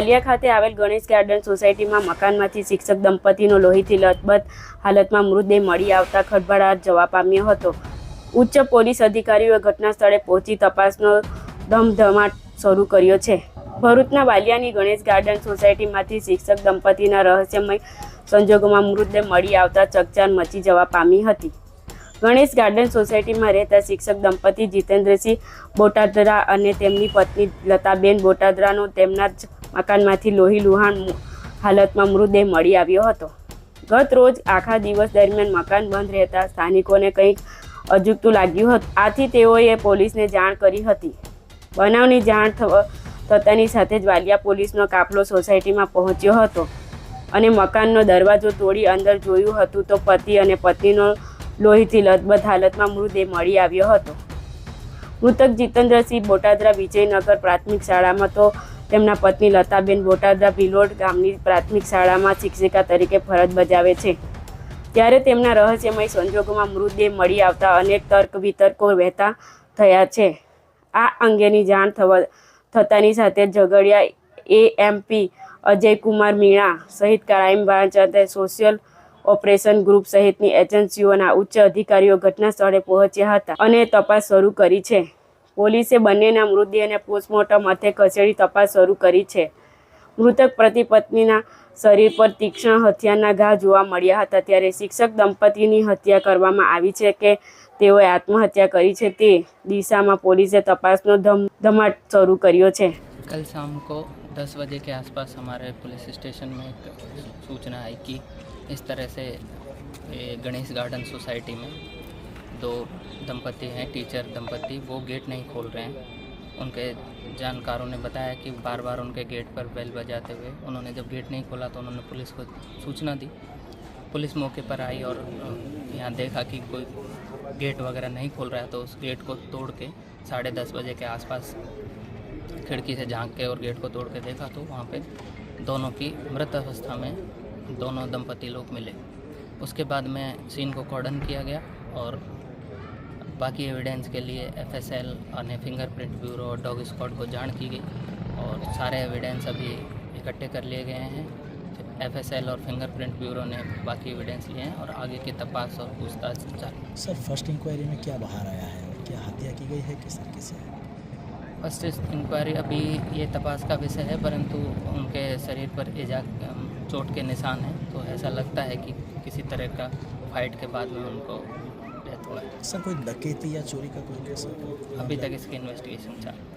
વાલિયા ખાતે આવેલ ગણેશ ગાર્ડન સોસાયટીમાં મકાનમાંથી શિક્ષક દંપતીનો લોહીથી લથબથ હાલતમાં મૃતદેહ મળી આવતા ખળભળાટ જવા પામ્યો હતો. ઉચ્ચ પોલીસ અધિકારીઓએ ઘટના પહોંચી તપાસનો ધમધમાટ શરૂ કર્યો છે. ભરૂચના વાલિયાની ગણેશ ગાર્ડન સોસાયટીમાંથી શિક્ષક દંપતીના રહસ્યમય સંજોગોમાં મૃતદેહ મળી આવતા ચકચાર મચી જવા પામી હતી. ગણેશ ગાર્ડન સોસાયટીમાં રહેતા શિક્ષક દંપતી જીતેન્દ્રસિંહ બોટાદરા અને તેમની પત્ની લતાબેન બોટાદરાનો તેમના જ મકાનમાંથી લોહી લુહાણ હાલતમાં મૃતદેહ મળી આવ્યો હતો. ગત રોજ આખા દિવસ દરમિયાન મકાન બંધ રહેતા સ્થાનિકોને કંઈક અજુગતું લાગ્યું હતું આથી તેઓએ પોલીસને જાણ કરી હતી. બનાવની જાણ થતાની સાથે જ વાલિયા પોલીસનો કાફલો સોસાયટીમાં પહોંચ્યો હતો અને મકાનનો દરવાજો તોડી અંદર જોયું હતું તો પતિ અને પત્નીનો લોહીથી લથબથ હાલતમાં મૃતદેહ મળી આવ્યો હતો. મૃતક જીતેન્દ્રસિંહ બોટાદરા વિજયનગર પ્રાથમિક શાળામાં તો તેમના પત્ની લતાબેન બોટાદા ભિલોડ ગામની પ્રાથમિક શાળામાં શિક્ષિકા તરીકે ફરજ બજાવે છે. ત્યારે તેમના રહસ્યમય સંજોગોમાં મૃતદેહ મળી આવતા અનેક તર્ક વિતર્કો વહેતા થયા છે. આ અંગેની જાણ થવા થતાની સાથે ઝઘડિયા એએમપી અજયકુમાર મીણા સહિત ક્રાઇમ બ્રાન્ચ અને સોશિયલ ઓપરેશન ગ્રુપ સહિતની એજન્સીઓના ઉચ્ચ અધિકારીઓ ઘટના સ્થળે પહોંચ્યા હતા અને તપાસ શરૂ કરી છે. પોલીસે બંનેના મૃતદેહને પોસ્ટમોર્ટમ અર્થે ખસેડી તપાસ શરૂ કરી છે મૃતક પતિ પત્નીના શરીર પર તીક્ષ્ણ હથિયારના ઘા જોવા મળ્યા હતા ત્યારે શિક્ષક દંપતીની હત્યા કરવામાં આવી છે કે તેઓએ આત્મહત્યા કરી છે તે દિશામાં પોલીસે તપાસનો ધમ ધમાટ શરૂ કર્યો છે कल शाम को 10 बजे के आसपास हमारे पुलिस स्टेशन में एक सूचना आई कि इस तरह से ये गणेश गार्डन सोसाइटी में दो दंपति हैं टीचर दंपति, वो गेट नहीं खोल रहे हैं। उनके जानकारों ने बताया कि बार बार उनके गेट पर बेल बजाते हुए उन्होंने जब गेट नहीं खोला तो उन्होंने पुलिस को सूचना दी। पुलिस मौके पर आई और यहाँ देखा कि कोई गेट वगैरह नहीं खोल रहा है तो उस गेट को तोड़ के साढ़े दस बजे के आसपास खिड़की से झाँक के और गेट को तोड़ के देखा तो वहाँ पे दोनों की मृत अवस्था में दोनों दंपति लोग मिले। उसके बाद में सीन को कॉर्डन किया गया और बाकी एविडेंस के लिए एफ़ एस एफएसएल અને फिंगरप्रिंट ब्यूरो और डॉग स्क्वाड को जान की गई और सारे एविडेंस अभी इकट्ठे कर लिए गए हैं। एफएसएल और फिंगरप्रिंट ब्यूरो ने बाकी एविडेंस लिए हैं और आगे की तपास और पूछताछ जारी। सर फ़र्स्ट इंक्वायरी में क्या बाहर आया है और क्या हत्या की गई है? किस तरीके से? फ़र्स्ट इंक्वायरी अभी ये तपास का विषय है परंतु उनके शरीर पर इजा चोट के निशान हैं। तो ऐसा लगता है कि किसी तरह का फाइट के बाद में उनको सर कोई डकैती या चोरी का कोई केस है? अभी तक इसकी इन्वेस्टिगेशन चालू है